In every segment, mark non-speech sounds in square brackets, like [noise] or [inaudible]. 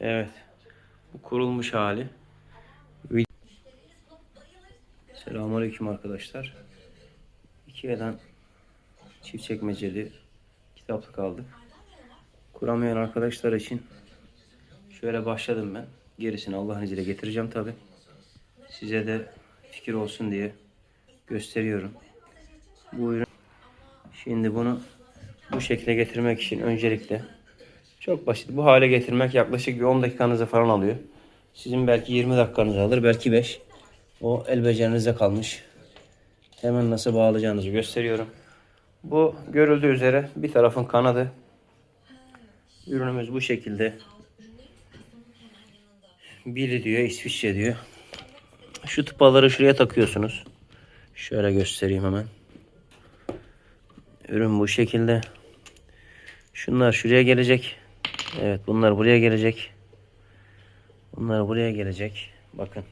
Evet. Bu kurulmuş hali. Selamünaleyküm arkadaşlar. Ikea'dan çift çekmeceli kitaplık aldık. Kuramayan arkadaşlar için şöyle başladım ben. Gerisini Allah'ın izniyle getireceğim tabi. Size de fikir olsun diye gösteriyorum. Bu ürün Şimdi bunu bu şekilde getirmek için öncelikle çok basit. Bu hale getirmek yaklaşık bir 10 dakikanızı falan alıyor. Sizin belki 20 dakikanızı alır, belki 5. O el becerinizde kalmış. Hemen nasıl bağlayacağınızı gösteriyorum. Bu görüldüğü üzere bir tarafın kanadı. Ürünümüz bu şekilde. Bili diyor, İsviçre diyor. Şu tıpaları şuraya takıyorsunuz. Şöyle göstereyim hemen. Ürün bu şekilde. Şunlar şuraya gelecek. Evet bunlar buraya gelecek. Bunlar buraya gelecek. Bakın.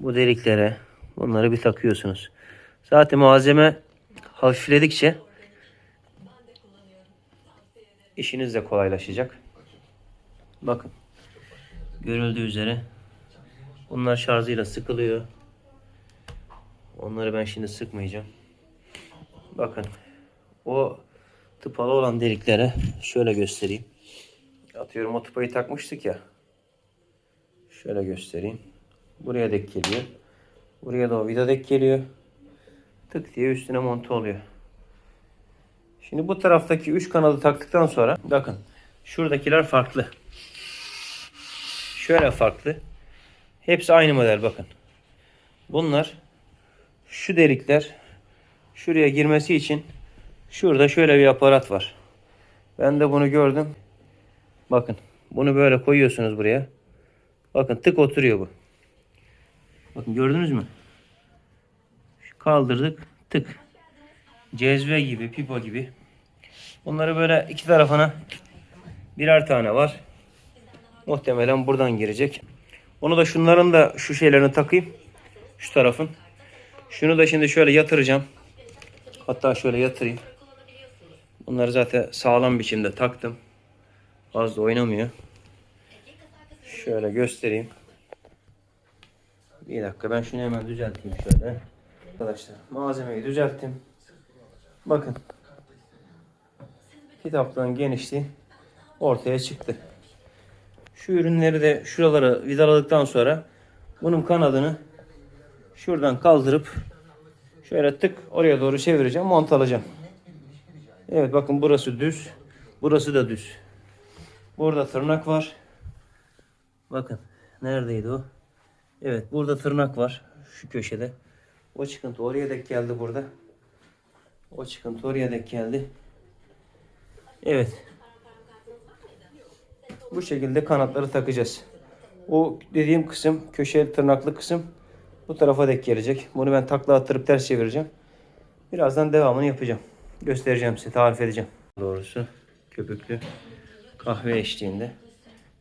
Bu deliklere bunları bir takıyorsunuz. Zaten malzeme hafifledikçe işiniz de kolaylaşacak. Bakın. Görüldüğü üzere bunlar şarjıyla sıkılıyor. Onları ben şimdi sıkmayacağım. Bakın. O tıpalı olan deliklere şöyle göstereyim. Atıyorum o tıpayı takmıştık ya. Şöyle göstereyim. Buraya dek geliyor. Buraya da o vida dek geliyor. Tık diye üstüne monte oluyor. Şimdi bu taraftaki 3 kanalı taktıktan sonra bakın şuradakiler farklı. Şöyle farklı. Hepsi aynı model bakın. Bunlar şu delikler şuraya girmesi için şurada şöyle bir aparat var. Ben de bunu gördüm. Bakın bunu böyle koyuyorsunuz buraya. Bakın tık oturuyor bu. Bakın gördünüz mü? Kaldırdık tık. Cezve gibi pipo gibi. Bunları böyle iki tarafına birer tane var. Muhtemelen buradan girecek. Onu da şunların da şu şeylerini takayım. Şu tarafın. Şunu da şimdi şöyle yatıracağım. Hatta şöyle yatırayım. Bunları zaten sağlam biçimde taktım. Fazla oynamıyor. Şöyle göstereyim. Bir dakika ben şunu hemen düzelteyim şöyle. Arkadaşlar malzemeyi düzelttim. Bakın. Kitaplığın genişliği ortaya çıktı. Şu ürünleri de şuralara vidaladıktan sonra bunun kanadını şuradan kaldırıp şöyle tık oraya doğru çevireceğim, montalayacağım. Evet bakın burası düz. Burası da düz. Burada tırnak var. Bakın neredeydi o? Evet burada tırnak var. Şu köşede. O çıkıntı oraya dek geldi burada. O çıkıntı oraya dek geldi. Evet. Bu şekilde kanatları takacağız. O dediğim kısım köşe tırnaklı kısım bu tarafa dek gelecek. Bunu ben takla attırıp ters çevireceğim. Birazdan devamını yapacağım. Göstereceğim size, tarif edeceğim. Doğrusu köpüklü kahve eşliğinde.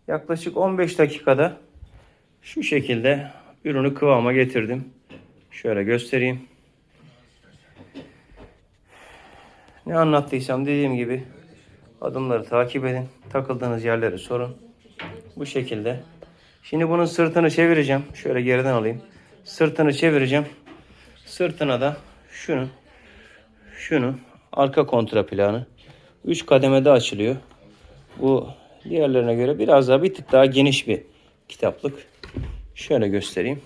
Yaklaşık 15 dakikada şu şekilde ürünü kıvama getirdim. Şöyle göstereyim. Ne anlattıysam dediğim gibi adımları takip edin. Takıldığınız yerleri sorun. Bu şekilde. Şimdi bunun sırtını çevireceğim. Şöyle geriden alayım. Sırtını çevireceğim. Sırtına da şunu şunu arka kontraplanı 3 kademede açılıyor. Bu diğerlerine göre biraz daha bir tık daha geniş bir kitaplık. Şöyle göstereyim.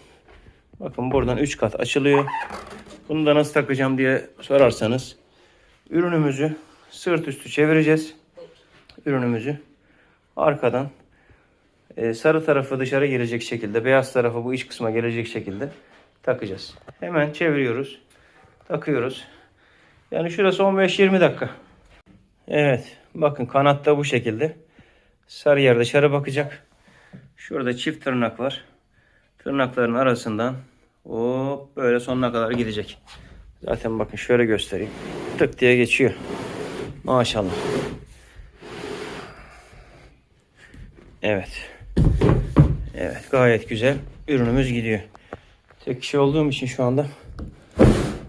Bakın buradan 3 kat açılıyor. Bunu da nasıl takacağım diye sorarsanız ürünümüzü sırt üstü çevireceğiz. Ürünümüzü arkadan e, sarı tarafı dışarı gelecek şekilde, beyaz tarafı bu iç kısma gelecek şekilde takacağız. Hemen çeviriyoruz. Takıyoruz. Yani şurası 15-20 dakika. Evet. Bakın kanatta bu şekilde. Sarı yer dışarı bakacak. Şurada çift tırnak var. Tırnakların arasından hop böyle sonuna kadar gidecek. Zaten bakın şöyle göstereyim. Tık diye geçiyor. Maşallah. Evet. Evet gayet güzel. Ürünümüz gidiyor. Tek kişi olduğum için şu anda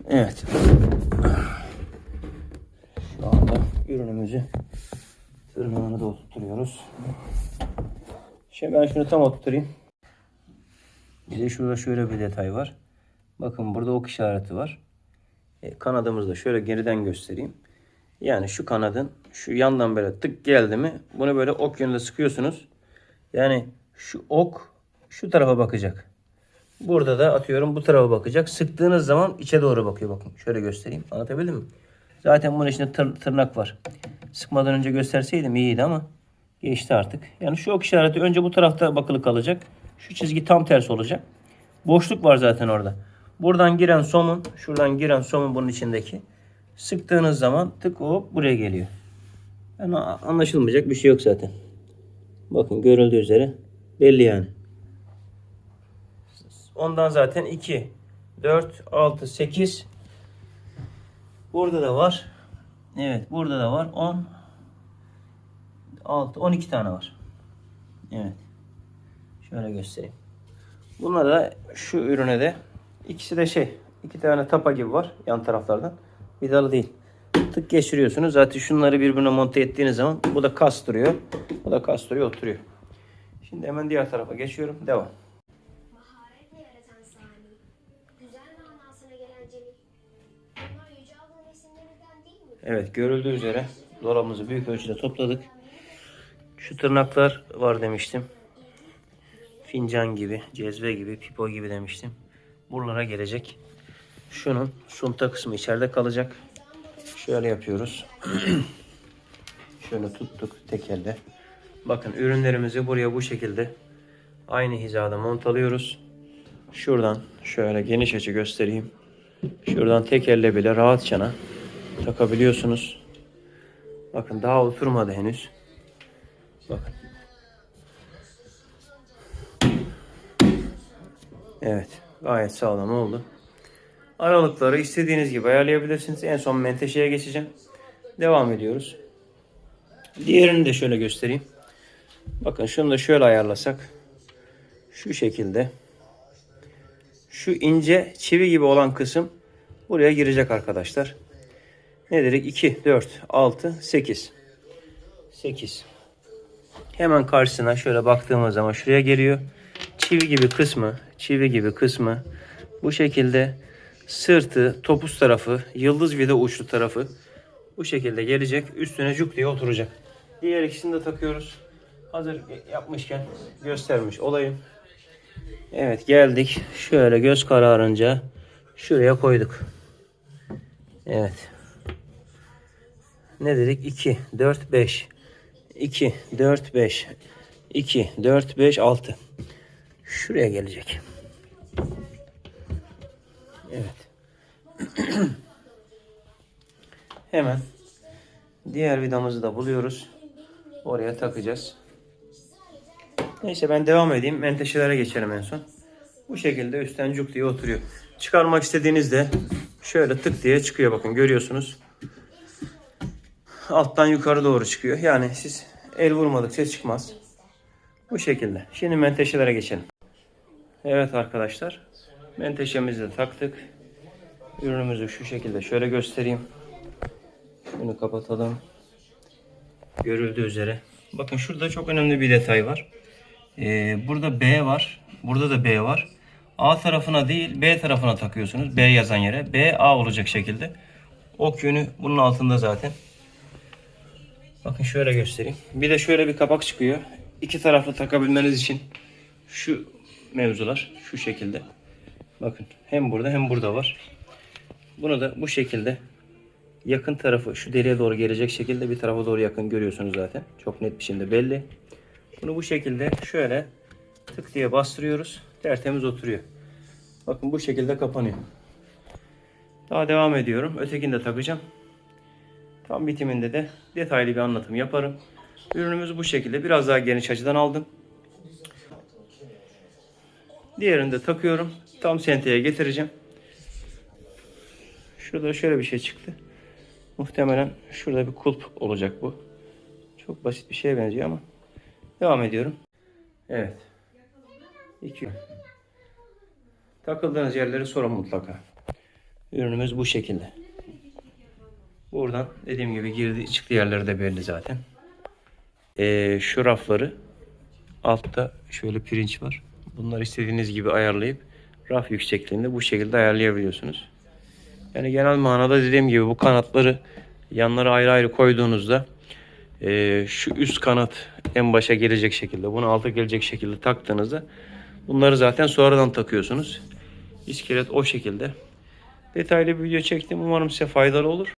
Evet. Ürünümüzü tırnağını da oturtuyoruz. Şimdi ben şunu tam oturtayım. Bir de şurada şöyle bir detay var. Bakın burada ok işareti var. E, kanadımızı da şöyle geriden göstereyim. Yani şu kanadın şu yandan böyle tık geldi mi bunu böyle ok yönünde sıkıyorsunuz. Yani şu ok şu tarafa bakacak. Burada da atıyorum bu tarafa bakacak. Sıktığınız zaman içe doğru bakıyor bakın. Şöyle göstereyim. Anlatabildim mi? Zaten bunun içinde tır- tırnak var. Sıkmadan önce gösterseydim iyiydi ama geçti artık. Yani şu ok işareti önce bu tarafta bakılı kalacak. Şu çizgi tam tersi olacak. Boşluk var zaten orada. Buradan giren somun, şuradan giren somun bunun içindeki. Sıktığınız zaman tık o buraya geliyor. Yani anlaşılmayacak bir şey yok zaten. Bakın görüldüğü üzere belli yani. Ondan zaten 2, 4, 6, 8. Burada da var. Evet burada da var. 10, 6, 12 tane var. Evet. Şöyle göstereyim. Buna da şu ürüne de ikisi de şey iki tane tapa gibi var yan taraflardan. Vidalı değil. Tık geçiriyorsunuz. Zaten şunları birbirine monte ettiğiniz zaman bu da kastırıyor. Bu da kastırıyor oturuyor. Şimdi hemen diğer tarafa geçiyorum. Devam. Evet görüldüğü üzere dolabımızı büyük ölçüde topladık. Şu tırnaklar var demiştim. Fincan gibi, cezve gibi, pipo gibi demiştim. Buralara gelecek. Şunun sunta kısmı içeride kalacak. Şöyle yapıyoruz. [clears throat] Şöyle tuttuk tek elde. Bakın ürünlerimizi buraya bu şekilde aynı hizada montalıyoruz. Şuradan şöyle geniş açı göstereyim. Şuradan tek elle bile rahatçana takabiliyorsunuz. Bakın daha oturmadı henüz. Bakın. Evet. Gayet sağlam oldu. Aralıkları istediğiniz gibi ayarlayabilirsiniz. En son menteşeye geçeceğim. Devam ediyoruz. Diğerini de şöyle göstereyim. Bakın şunu da şöyle ayarlasak. Şu şekilde. Şu ince çivi gibi olan kısım buraya girecek arkadaşlar. Ne dedik? 2, 4, 6, 8. 8. Hemen karşısına şöyle baktığımız zaman şuraya geliyor. Çivi gibi kısmı, çivi gibi kısmı bu şekilde sırtı, topuz tarafı, yıldız vida uçlu tarafı bu şekilde gelecek. Üstüne cuk diye oturacak. Diğer ikisini de takıyoruz. Hazır yapmışken göstermiş olayım. Evet geldik. Şöyle göz kararınca şuraya koyduk. Evet. Ne dedik? 2, 4, 5. 2, 4, 5. 2, 4, 5, 6. Şuraya gelecek. Evet. [clears throat] Hemen diğer vidamızı da buluyoruz. Oraya takacağız. Neyse ben devam edeyim. Menteşelere geçelim en son. Bu şekilde üstten cuk diye oturuyor. Çıkarmak istediğinizde şöyle tık diye çıkıyor bakın görüyorsunuz. Alttan yukarı doğru çıkıyor. Yani siz el vurmadıkça çıkmaz. Bu şekilde. Şimdi menteşelere geçelim. Evet arkadaşlar. Menteşemizi de taktık. Ürünümüzü şu şekilde şöyle göstereyim. Şunu kapatalım. Görüldüğü üzere. Bakın şurada çok önemli bir detay var. Ee, burada B var. Burada da B var. A tarafına değil B tarafına takıyorsunuz. B yazan yere. B A olacak şekilde. Ok yönü bunun altında zaten. Bakın şöyle göstereyim. Bir de şöyle bir kapak çıkıyor. İki taraflı takabilmeniz için şu mevzular şu şekilde. Bakın hem burada hem burada var. Bunu da bu şekilde yakın tarafı şu deliğe doğru gelecek şekilde bir tarafa doğru yakın görüyorsunuz zaten. Çok net biçimde belli. Bunu bu şekilde şöyle tık diye bastırıyoruz. Tertemiz oturuyor. Bakın bu şekilde kapanıyor. Daha devam ediyorum. Ötekini de takacağım. Tam bitiminde de detaylı bir anlatım yaparım. Ürünümüz bu şekilde. Biraz daha geniş açıdan aldım. Diğerini de takıyorum. Tam senteye getireceğim. Şurada şöyle bir şey çıktı. Muhtemelen şurada bir kulp olacak bu. Çok basit bir şeye benziyor ama. Devam ediyorum. Evet. İki. Takıldığınız yerleri sorun mutlaka. Ürünümüz bu şekilde. Buradan dediğim gibi girdi çıktı yerleri de belli zaten. Ee, şu rafları Altta şöyle pirinç var. Bunları istediğiniz gibi ayarlayıp raf yüksekliğinde bu şekilde ayarlayabiliyorsunuz. Yani genel manada dediğim gibi bu kanatları yanlara ayrı ayrı koyduğunuzda eee, şu üst kanat en başa gelecek şekilde, bunu alta gelecek şekilde taktığınızda bunları zaten sonradan takıyorsunuz. İskelet o şekilde. Detaylı bir video çektim. Umarım size faydalı olur.